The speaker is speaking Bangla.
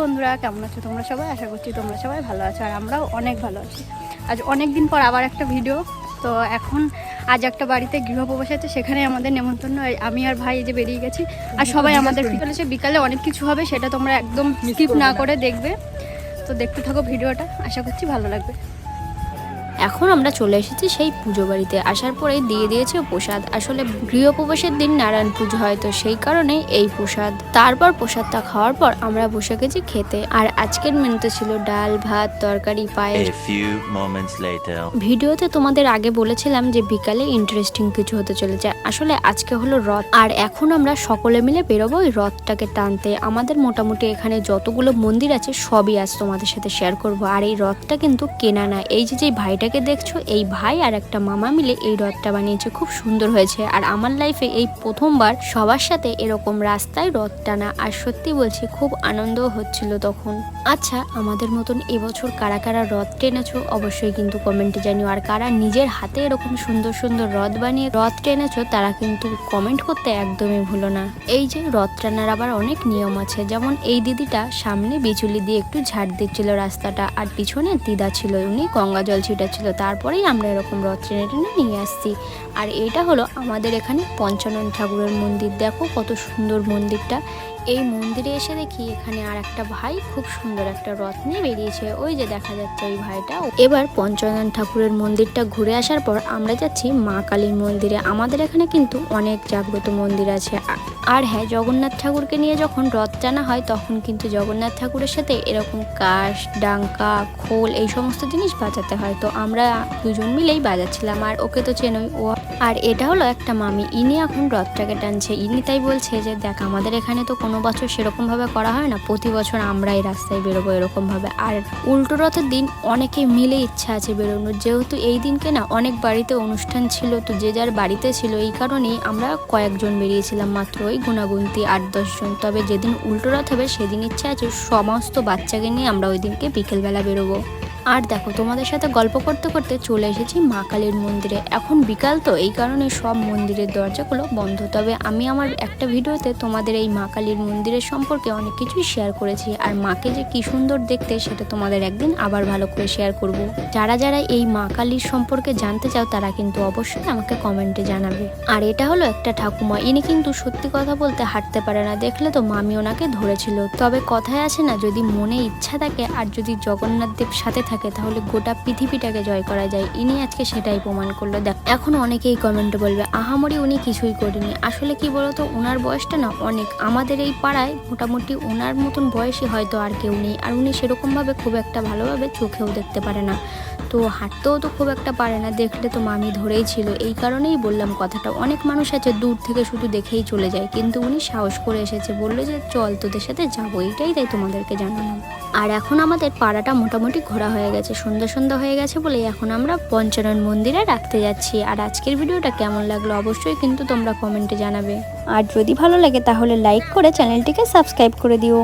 বন্ধুরা কেমন আছো তোমরা সবাই? আশা করছি তোমরা সবাই ভালো আছো আর আমরাও অনেক ভালো আছি। আজ অনেক দিন পর আবার একটা ভিডিও। তো এখন আজ একটা বাড়িতে গৃহপ্রবেশ আছে সেখানে আমাদের নেমন্তন্ন আমি আর ভাই এই যে বেরিয়ে গেছি। আর সবাই আমাদের চলেছে বিকালে অনেক কিছু হবে সেটা তোমরা একদম স্কিপ না। করে দেখবে। তো দেখতে থাকো ভিডিওটা আশা করছি ভালো লাগবে। এখন আমরা চলে এসেছি সেই পুজো বাড়িতে। আসার পরেই দিয়ে দিয়েছে প্রসাদ। আসলে গৃহপ্রবেশের দিন নারায়ণ পুজো হয় তো সেই কারণে এই প্রসাদ। তারপর প্রসাদটা খাওয়ার পর আমরা বসে গেছি খেতে। আর আজকের মেনুতে ছিল ডাল ভাত তরকারি পায়েস. ভিডিওতে তোমাদের আগে বলেছিলাম যে বিকালে ইন্টারেস্টিং কিছু হতে চলেছে। আসলে আজকে হলো রথ। আর এখন আমরা সকলে মিলে বেরোবো ওই রথটাকে টানতে। আমাদের মোটামুটি এখানে যতগুলো মন্দির আছে সবই আজ তোমাদের সাথে শেয়ার করব। আর এই রথটা কিন্তু কেনা না। এই যে যে ভাইটাকে দেখছ? এই ভাই আর একটা মামা মিলে এই রথটা বানিয়েছে। খুব সুন্দর হয়েছে। আর আমার লাইফে এই প্রথমবার সবার সাথে এরকম রাস্তায় রথ টানা আর সত্যি বলছি খুব আনন্দ হচ্ছিল তখন। আচ্ছা আমাদের মতন এবছর কারা কারা রথ টেনেছো অবশ্যই কিন্তু কমেন্টে জানিও। আর কারা নিজের হাতে এরকম সুন্দর সুন্দর রথ বানিয়ে রথ টেনেছো তারা কিন্তু কমেন্ট করতে একদমই ভুলো না। এই যে রথ টানার আবার অনেক নিয়ম আছে। যেমন এই দিদিটা সামনে বিচুলি দিয়ে একটু ঝাড় দিচ্ছিল রাস্তাটা আর পিছনে দিদা ছিল। উনি গঙ্গা জল ছিটাচ্ছিল। তারপরেই আমরা এরকম রথ টেনে টেনে নিয়ে আসছি। আর এটা হলো আমাদের এখানে পঞ্চানন ঠাকুরের মন্দির। দেখো কত সুন্দর মন্দিরটা। এই মন্দিরে এসে দেখি এখানে আর একটা ভাই খুব সুন্দর একটা রথ নিয়ে বেরিয়েছে। ওই যে দেখা যাচ্ছে ওই ভাইটা। এবার পঞ্চনন ঠাকুরের মন্দিরটা ঘুরে আসার পর আমরা যাচ্ছি মা কালীর মন্দিরে। আমাদের এখানে কিন্তু অনেক জাগ্রত মন্দির আছে। আর হ্যাঁ জগন্নাথ ঠাকুরকে নিয়ে যখন রথ টানা হয়, তখন কিন্তু জগন্নাথ ঠাকুরের সাথে এরকম কাশ, ডাঙ্কা, খোল এই সমস্ত জিনিস বাজাতে হয়। তো আমরা দুজন মিলেই বাজাচ্ছিলাম, আর ওকে তো চেনই। ও আর এটা হলো একটা মামি। ইনি এখন রথটাকে টানছে। ইনি তাই বলছে যে, দেখ, আমাদের এখানে তো কোনো বছর সেরকমভাবে করা হয় না, প্রতি বছর আমরা এই রাস্তায় বেরোবো এরকমভাবে। আর উল্টো রথের দিন অনেকে মিলে ইচ্ছা আছে বেরোনোর। যেহেতু এই দিনকে না অনেক বাড়িতে অনুষ্ঠান ছিল, তো যে যার বাড়িতে ছিল, এই কারণেই আমরা কয়েকজন বেরিয়েছিলাম মাত্র, ওই গুণাগুন্তি আট দশজন তবে যেদিন উল্টো রথ হবে, সেদিন ইচ্ছা আছে সমস্ত বাচ্চাকে নিয়ে আমরা ওই দিনকে বিকেলবেলা বেরোবো। আর দেখো, তোমাদের সাথে গল্প করতে করতে চলে এসেছি মা কালীর মন্দিরে। এখন বিকাল তো, এই কারণে সব মন্দিরের দরজাগুলো বন্ধ। তবে আমি আমার একটা ভিডিওতে তোমাদের এই মা কালীর মন্দিরের সম্পর্কে অনেক কিছুই শেয়ার করেছি। আর মাকে যে কি সুন্দর দেখতে, সেটা তোমাদের একদিন আবার ভালো করে শেয়ার করব। যারা যারা এই মা কালীর সম্পর্কে জানতে চাও, তারা কিন্তু অবশ্যই আমাকে কমেন্টে জানাবে। আর এটা হলো একটা ঠাকুমা, ইনি কিন্তু সত্যি কথা বলতে হাঁটতে পারে না। দেখলে তো মামি ওনাকে ধরেছিল। তবে কথায় আছে না, যদি মনে ইচ্ছা থাকে, আর যদি জগন্নাথ দেব সাথে থাকে, তাহলে গোটা পৃথিবীটাকে জয় করা যায়। ইনি আজকে সেটাই প্রমাণ করল। দেখ, এখন অনেকেই কমেন্টে বলবে, আহামরি উনি কিছুই করেনি আসলে কি বলতো ওনার বয়সটা না অনেক। আমাদের এই পাড়ায় মোটামুটি ওনার মতন বয়সী হয়তো আর কেউ নেই। আর উনি সেরকমভাবে খুব একটা ভালোভাবে চোখেও দেখতে পারে না। তো হাঁটতেও তো খুব একটা পারে না। দেখলে তো মামি ধরেই ছিল। এই কারণেই বললাম কথাটা। অনেক মানুষ আছে দূর থেকে শুধু দেখেই চলে যায়। কিন্তু উনি সাহস করে এসেছে। বলল যে, চল তোদের সাথে যাব। এইটাই তাই তোমাদেরকে জানালাম। আর এখন আমাদের পাড়াটা মোটামুটি ঘোরা হয়ে গেছে সুন্দর সুন্দর হয়ে গেছে বলে এখন আমরা পঞ্চানন মন্দিরে রাখতে যাচ্ছি। আর আজকের ভিডিওটা কেমন লাগল অবশ্যই কিন্তু তোমরা কমেন্টে জানাবে। আর যদি ভালো লাগে তাহলে লাইক করে চ্যানেলটিকে সাবস্ক্রাইব করে দিও।